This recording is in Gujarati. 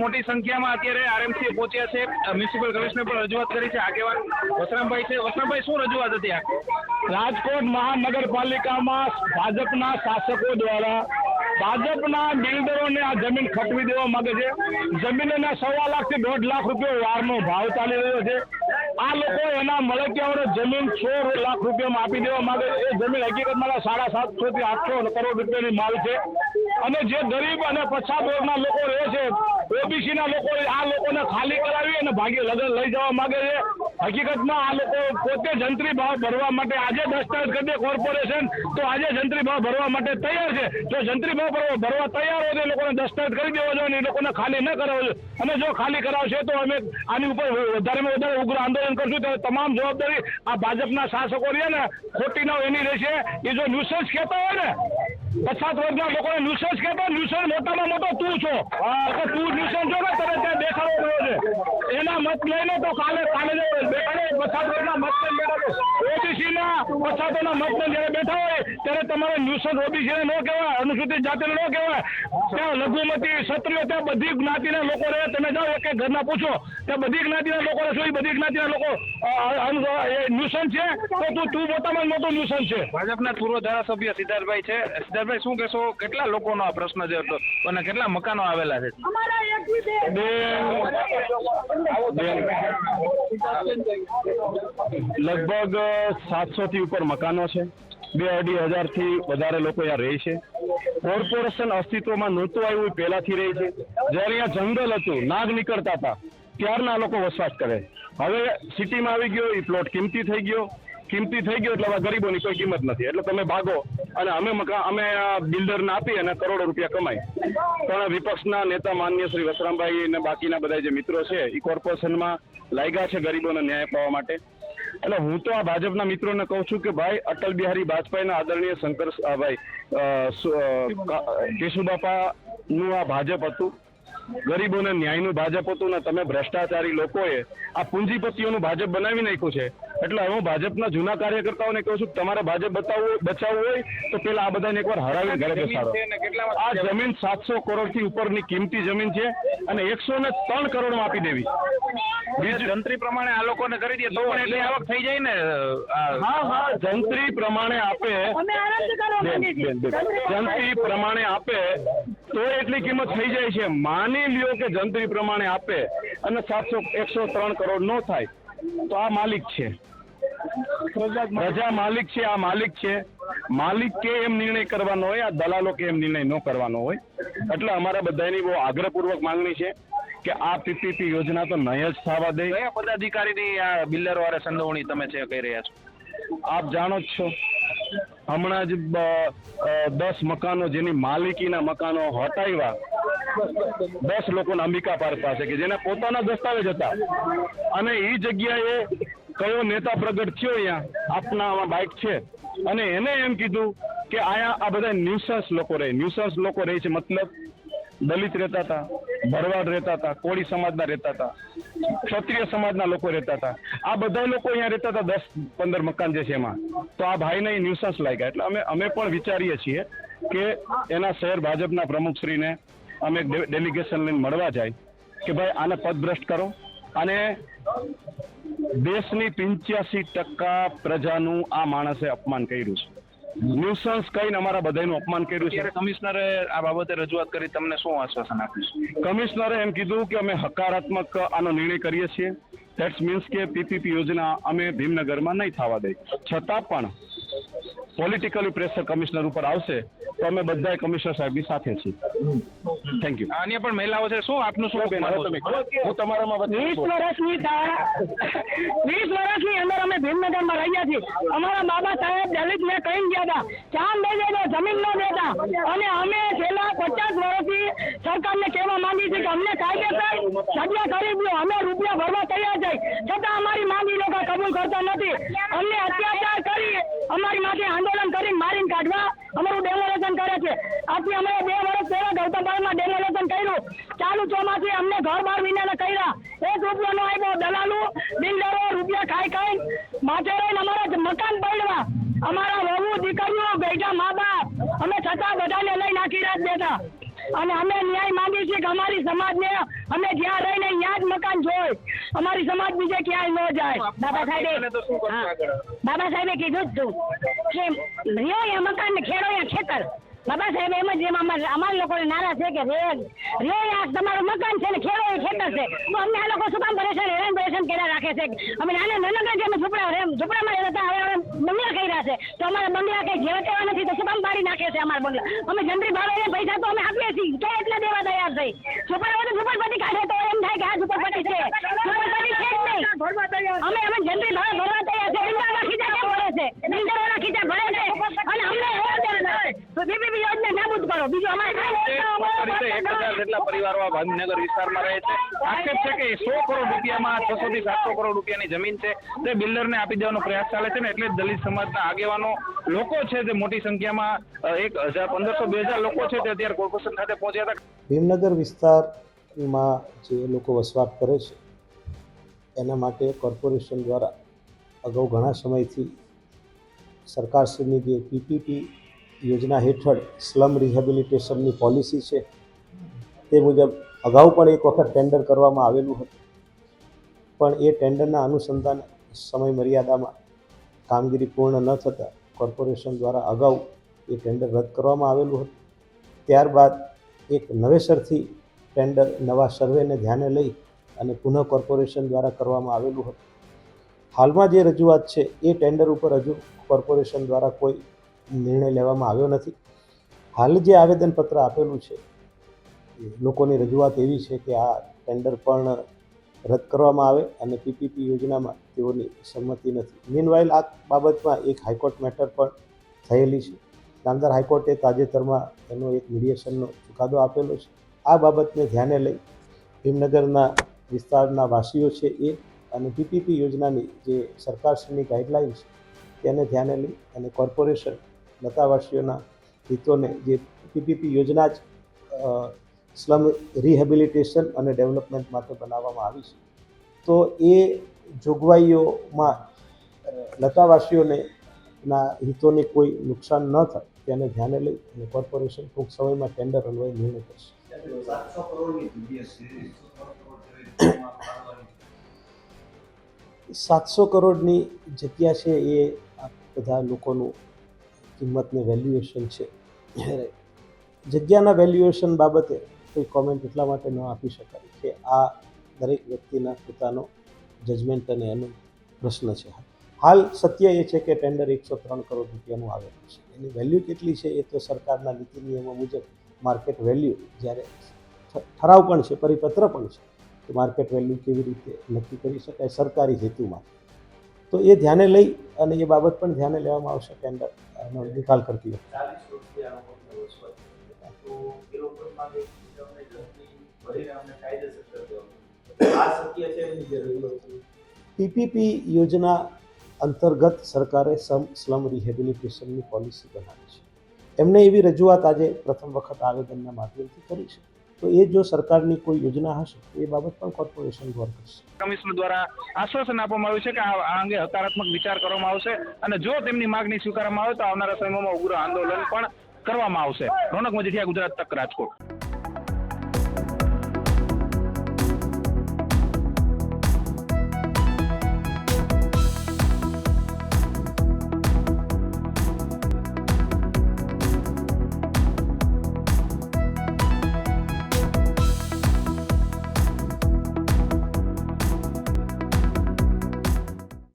મોટી સંખ્યામાં અત્યારે આરએમસી પહોંચ્યા છે. મ્યુનિસિપલ કમિશનર પણ રજૂઆત કરી છે. આગેવાન વસરામભાઈ છે. વસરામભાઈ, શું રજૂઆત હતી આ? રાજકોટ મહાનગરપાલિકામાં ભાજપના શાસકો દ્વારા ભાજપના બિલ્ડરોને આ જમીન ખપવી દેવા માંગે છે. જમીનના સવા લાખથી દોઢ લાખ રૂપિયા વારનો ભાવ ચાલી રહ્યો છે. આ લોકો એના મળતિયાઓને જમીન છ લાખ રૂપિયામાં આપી દેવા માંગે એ જમીન હકીકતમાં સાડા સાતસો થી આઠસો કરોડ રૂપિયાની માલ છે. અને જે ગરીબ અને પછાત વર્ગના લોકો રહે છે ઓબીસી ના લોકો આ લોકોને ખાલી કરાવી અને ભાગી લગન લઈ જવા માંગે છે. હકીકતમાં આ લોકો પોતે જંત્રી ભાવ ભરવા માટે આજે દસ્તાવેજ કરી દે કોર્પોરેશન, તો આજે જંત્રી ભાવ ભરવા માટે તૈયાર છે. જો જંત્રી ભાવ ભરવા તૈયાર હોય તો એ લોકોને દસ્તાવેજ કરી દેવો જોઈએ અને એ લોકોને ખાલી ન કરાવવો જોઈએ. અને જો ખાલી કરાવશે તો અમે આની ઉપર વધારેમાં વધારે ઉગ્ર આંદોલન કરશું. ત્યારે તમામ જવાબદારી આ ભાજપના શાસકો રહ્યા ને, ખોટી ના એની રહેશે. એ જો ન્યુસન્સ કહેતા હોય ને પછાત વર્ગના લોકોને ન્યુસન્સ કહેતો ન્યુસન્સ મોટામાં મોટો તું છો. તો તું ન્યુસન્સ છો ને તમે ત્યાં દેખાડો રહ્યો છે. એના મત લઈને તો કાલે કાલે જે બેઠા પછાત વર્ગના મત લઈને બેઠા છે ઓબીસી ના પછાતોના મત લઈને જ્યારે બેઠા હોય ત્યારે તમારે ન્યુસન્સ ઓબીસી ને ન કહેવાય અનુસૂચિત જાતિને ન કહેવાય. ત્યાં લઘુમતી ક્ષત્રિય ત્યાં બધી જ્ઞાતિના લોકો રહે. તમે જાઓ એક એક ઘરના પૂછો. ત્યાં બધી જ્ઞાતિના લોકો રહે છે એ બધી જ્ઞાતિના લોકો ન્યુસન છે? તો તું તું પોતામાં મોટું ન્યુસન છે. ભાજપના પૂર્વ ધારાસભ્ય સિદ્ધાર્થભાઈ છે. સિદ્ધાર્થભાઈ શું કહેશો? કેટલા લોકોનો આ પ્રશ્ન છે? હતો અને કેટલા મકાનો આવેલા છે? લગભગ સાતસો થી ઉપર મકાનો છે. બે અઢી હજારથી વધારે લોકો અહીંયા રહે છે. કોર્પોરેશન અસ્તિત્વમાં નહોતું આવ્યું પહેલાથી રહે છે. જ્યારે અહીંયા જંગલ હતું, નાગ નીકળતા હતા, ત્યારના લોકો વસવાટ કરે. હવે સિટીમાં આવી ગયો, એ પ્લોટ કિંમતી થઈ ગયો. કિંમતી થઈ ગયો એટલે ગરીબોની કોઈ કિંમત નથી. એટલે તમે ભાગો અને અમે મકા, અમે બિલ્ડરને આપી અને કરોડો રૂપિયા કમાઈ પણ વિપક્ષના નેતા માન્ય શ્રી વસરામભાઈ અને બાકીના બધા જે મિત્રો છે, એ કોર્પોરેશનમાં લાગ્યા છે ગરીબોને ન્યાય અપાવવા માટે. એટલે હું તો આ ભાજપના મિત્રોને કહું છું કે ભાઈ અટલ બિહારી વાજપેયીના આદરણીય શંકર ભાઈ કેશુબાપાનું આ ભાજપ હતું. ગરીબોને ન્યાયનું ભાજપ હતું ને તમે ભ્રષ્ટાચારી લોકોએ આ પૂંજીપતિઓનું ભાજપ બનાવી નાખ્યું છે. એટલે હું ભાજપના જૂના કાર્યકર્તાઓને કહું છું તમારે ભાજપ બતાવવું બચાવવું હોય તો પેલા આ બધાને એકવાર હરાવી ઘરે બેસાડો. આ જમીન સાતસો કરોડથી ઉપરની કિંમતી જમીન છે અને એકસો ને ત્રણ કરોડમાં આપી દેવી. જંત્રી પ્રમાણે આ લોકોને કરી દે તો પણ એટલી આવક થઈ જાય ને હા હા જંત્રી પ્રમાણે આપે. જંત્રી પ્રમાણે આપે તો એટલી કિંમત થઈ જાય છે. માની લ્યો કે જંત્રી પ્રમાણે આપે અને સાતસો એકસો ત્રણ કરોડ નો થાય તો આ માલિક છે. પ્રજા માલિક છે આ માલિક છે. માલિક કે એમ નિર્ણય કરવાનો હોય આ દલાલો કે એમ નિર્ણય ન કરવાનો હોય. એટલે અમારા બધાની બહુ આગ્રહપૂર્વક માંગણી છે. કે આ પીપીપી યોજના તો નહીં જ થવા દે. કયા પદાધિકારીની આ બિલ્ડરો વાળા સંડોવણી તમે છે કહી રહ્યા છો? આપ જાણો જ છો. હમણાં જ દસ મકાનો જેની માલિકીના મકાનો હટાવ્યા. દસ લોકોના અંબિકા પાર્ક પાસે કે જેના પોતાના દસ્તાવેજ હતા. અને એ જગ્યાએ કયો નેતા પ્રગટ થયો અહીંયા? આપના આમાં બાઇક છે. અને એને એમ કીધું કે અહીંયા આ બધા ન્યુસન્સ લોકો રહે. ન્યુસન્સ લોકો રહે છે મતલબ દલિત રહેતા હતા. ભરવાડ રહેતા હતા, કોળી સમાજના રહેતા હતા, ક્ષત્રિય સમાજના લોકો રહેતા હતા. આ બધા લોકો અહીંયા રહેતા હતા દસ, પંદર મકાન જે છે એમાં. તો આ ભાઈને ન્યુસન્સ લાગ્યા. એટલે અમે અમે પણ વિચારીએ છીએ કે એના શહેર ભાજપના પ્રમુખશ્રીને અમે ડેલિગેશન લઈને મળવા જાય કે ભાઈ આને પદભ્રષ્ટ કરો. અને દેશની પિંચ્યાસી ટકા પ્રજાનું આ માણસે અપમાન કર્યું છે. ન્યુસન્સ કહીને અમારા બધાનું અપમાન કર્યું છે. કમિશનરે આ બાબતે રજૂઆત કરી તમને શું આશ્વાસન આપ્યું કમિશનરે એમ કીધું કે અમે હકારાત્મક આનો નિર્ણય કરીએ છીએ. દેટ્સ મીન્સ કે પીપીપી યોજના અમે ભીમનગરમાં નહીં થવા દઈ. છતાં પણ પોલિટિકલી પ્રેશર કમિશનર ઉપર આવશે તો અમે બધા કમિશનર સાહેબની સાથે છીએ. થેન્ક યુ અન્ય પણ મહિલાઓ છે શું આપનું શું બેન. હું તમારામાં વીસ વર્ષની વીસ વર્ષની અંદર અમે ભીમનગરમાં રહ્યા છીએ. અમારા બાબા સાહેબ દલિત ને કહી ગયા હતા ચાંદ દઈ દેજો જમીન ન દેતા. અને અમે છેલ્લા પચાસ વર્ષથી સરકારને કહેવા માંગી છે કે અમને કાયદેસર જગ્યા કરી દો, અમે રૂપિયા ભરવા તૈયાર છે. છતાં અમારી માંગ લોકો કબૂલ કરતા નથી. અમને અત્યાચાર કરી, અમારી માથે આંદોલન કરી મારીને કાઢવા અમારું ડેમોલેશન કરે છે. આથી અમે બે વર્ષ પહેલા ગૌતમભાઈમાં ડેમોલેશન કર્યું. ચાલુ ચોમાસે અમને ઘર બાર વિનાને કર્યા. એક રૂપિયો નો આવ્યો દલાલો, બિલ્ડરો રૂપિયા ખાઈ ખાઈ માથે રહીને અમારા મકાન પડવા અમારા વહુ દીકરીઓ બેઠા મા બાપ. અમે છતાં બધાને લઈ નાખી રહ્યા બેઠા. અને અમે ન્યાય માંગીએ છીએ કે અમારી સમાજને અમે જ્યાં રહીને ત્યાં જ મકાન જોઈ અમારી સમાજ બીજે ક્યાંય ન જાય. બાબા આગળ? બાબા સાહેબે કીધું જ તું કે રહ્યો મકાન ને ખેડો યા ખેતર. બાબા સાહેબ એમ જ એમ અમાર લોકોને નારા છે કે રે રે આ તમારું મકાન છે ને ખેડો એ ખેતર છે. તો અમને આ લોકો શું કામ પરેશાન હેરાન પરેશાન કર્યા રાખે છે? અમે નાના નાના જે અમે ઝૂંપડા ઝૂંપડામાં રહેતા હવે બંગલા કર્યા છે. તો અમારા બંગલા કઈ જેવા તેવા નથી, તો શું પાડી નાખે છે અમારા બંગલા અમે જનરી ભાવે પૈસા તો અમે આપીએ છીએ. કે એટલે દેવા તૈયાર થઈ? સુપર હોય તો ઝૂંપડપટ્ટી કાઢે તો એમ થાય કે આ ઝૂંપડપટ્ટી છે. ઝૂંપડપટ્ટી છે જ નહીં. અમે અમે જનરી ભાવે ભરવા તૈયાર છે. બિલ્ડરના ખીચા કેમ ભરે છે? બિલ્ડરોના ખીચા ભરે છે. અને અમને એવો તો બીબી યોજના નાબૂદ કરો. બીજું અમારે રીતે એક હજાર જેટલા પરિવારો આ ગાંધીનગર વિસ્તારમાં રહે છે. આક્ષેપ છે કે સો કરોડ રૂપિયામાં છસો થી સાતસો કરોડ રૂપિયાની જમીન છે તે બિલ્ડરને આપી દેવાનો પ્રયાસ ચાલે છે ને એટલે દલિત સમાજના આગેવાનો લોકો છે જે મોટી સંખ્યામાં એક હજાર પંદરસો બે હજાર લોકો છે તે અત્યારે કોર્પોરેશન ખાતે પહોંચ્યા હતા. ભીમનગર વિસ્તારમાં જે લોકો વસવાટ કરે છે, એના માટે કોર્પોરેશન દ્વારા અગાઉ ઘણા સમયથી સરકારશ્રીની જે પીપીપી યોજના હેઠળ સ્લમ રિહેબિલિટેશનની પોલિસી છે. તે મુજબ અગાઉ પણ એક વખત ટેન્ડર કરવામાં આવેલું હતું. પણ એ ટેન્ડરના અનુસંધાન સમય મર્યાદામાં કામગીરી પૂર્ણ ન થતાં કોર્પોરેશન દ્વારા અગાઉ એ ટેન્ડર રદ કરવામાં આવેલું હતું. ત્યારબાદ એક નવેસરથી ટેન્ડર નવા સર્વેને ધ્યાને લઈ અને પુનઃ કોર્પોરેશન દ્વારા કરવામાં આવેલું હતું. હાલમાં જે રજૂઆત છે, એ ટેન્ડર ઉપર હજુ કોર્પોરેશન દ્વારા કોઈ નિર્ણય લેવામાં આવ્યો નથી. હાલ જે આવેદનપત્ર આપેલું છે લોકોની રજૂઆત એવી છે કે આ ટેન્ડર પણ રદ કરવામાં આવે અને પીપીપી યોજનામાં તેઓની સંમતિ નથી. મીનવાઇલ આ બાબતમાં એક હાઈકોર્ટ મેટર પણ થયેલી છે. નામદાર હાઈકોર્ટે તાજેતરમાં એનો એક મીડિયેશનનો ચુકાદો આપેલો છે. આ બાબતને ધ્યાને લઈ ભીમનગરના વિસ્તારના વાસીઓ છે એ અને પીપીપી યોજનાની જે સરકારશ્રીની ગાઈડલાઇન છે, તેને ધ્યાને લઈ અને કોર્પોરેશન લતાવાસીઓના હિતોને જે પીપીપી યોજના જ સ્લમ રિહેબિલિટેશન અને ડેવલપમેન્ટ માટે બનાવવામાં આવી છે. તો એ જોગવાઈઓમાં લતાવાસીઓને ના હિતોને કોઈ નુકસાન ન થાય તેને ધ્યાને લઈ અને કોર્પોરેશન ટૂંક સમયમાં ટેન્ડર અન્વયે નિર્ણય કરશે. સાતસો કરોડની જગ્યા છે. એ બધા લોકોનું કિંમતને વેલ્યુએશન છે. જગ્યાના વેલ્યુએશન બાબતે કોઈ કોમેન્ટ એટલા માટે ન આપી શકાય કે આ દરેક વ્યક્તિના પોતાનો જજમેન્ટ અને એનો પ્રશ્ન છે. હાલ સત્ય એ છે કે ટેન્ડર એકસો ત્રણ કરોડ રૂપિયાનું આવેલું છે. એની વેલ્યુ કેટલી છે એ તો સરકારના નીતિ નિયમો મુજબ માર્કેટ વેલ્યુ જ્યારે ઠરાવ પણ છે, પરિપત્ર પણ છે કે માર્કેટ વેલ્યુ કેવી રીતે નક્કી કરી શકાય સરકારી હેતુમાં. તો એ ધ્યાને લઈ અને એ બાબત પણ ધ્યાને લેવામાં આવશે ટેન્ડર નિકાલ કરતી વખતે ચાલીસ રૂપિયા લોકોને વસવાટ છે. તો એ લોકો માંગે કે અમને જલ્દી ભરીને અમને કાયદેસર કરી દેવાનું. આ શક્ય છે એમની જે રજૂઆત છે. પીપીપી યોજના અંતર્ગત સરકારે સમ સ્લમ રિહેબિલિટેશનની પોલિસી બનાવી છે એમને એવી રજૂઆત આજે પ્રથમ વખત આવેદનના માધ્યમથી કરી છે તો એ જો સરકારની કોઈ યોજના હશે તો એ બાબત પણ કોર્પોરેશન ગોર કરશે. કમિશનર દ્વારા આશ્વાસન આપવામાં આવ્યું છે કે આ અંગે હકારાત્મક વિચાર કરવામાં આવશે અને જો તેમની માગણી સ્વીકારવામાં આવે તો આવનારા સમયમાં ઉગ્ર આંદોલન પણ કરવામાં આવશે. રોનક મજીઠિયા ગુજરાત તક રાજકોટ.